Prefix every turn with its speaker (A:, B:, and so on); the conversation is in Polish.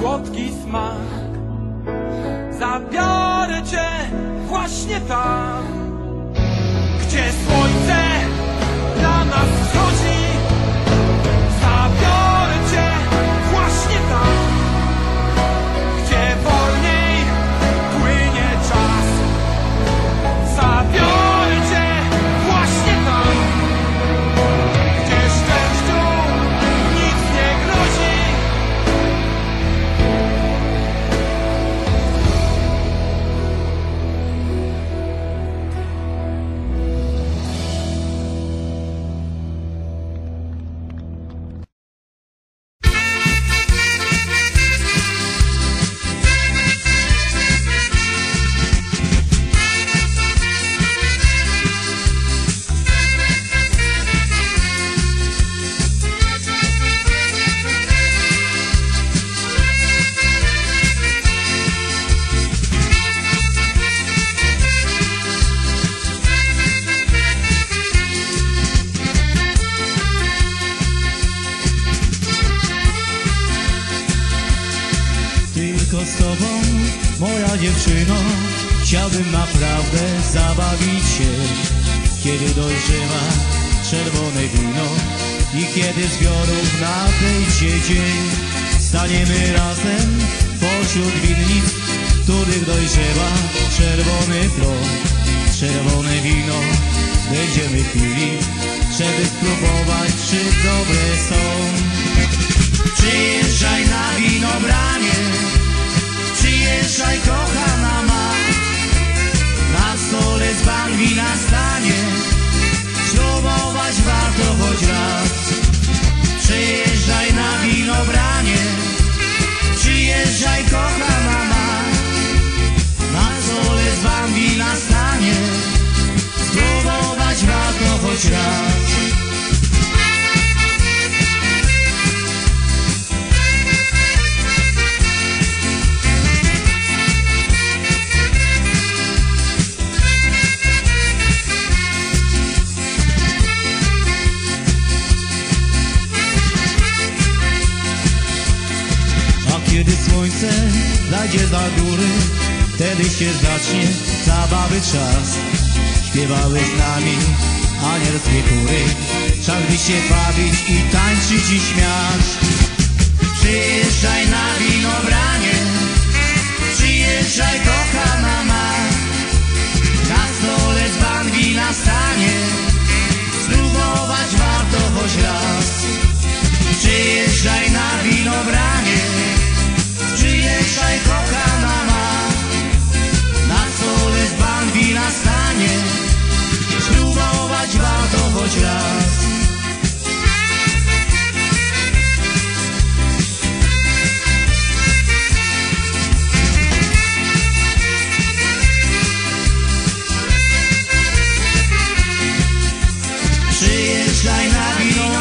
A: słodki smak. Zabiorę cię właśnie tam Gdzie słońce dla nas wschodzi.
B: tobą, moja dziewczyno Chciałbym naprawdę zabawić się. Kiedy dojrzewa czerwone wino I kiedy zbiorów tej dzień Staniemy razem pośród winnic Których dojrzewa czerwony plon Czerwone wino będziemy pili Żeby spróbować czy dobre są. Przyjeżdżaj na winobranie. piensa y coja będzie za góry, wtedy się zacznie zabawy czas. Śpiewały z nami anielskie chóry, czas by się bawić i tańczyć i śmiać. Przyjeżdżaj na winobranie, przyjeżdżaj kochana ma, na stole dzban wina stanie, spróbować warto choć raz. Przyjeżdżaj na winobranie it's like Navi.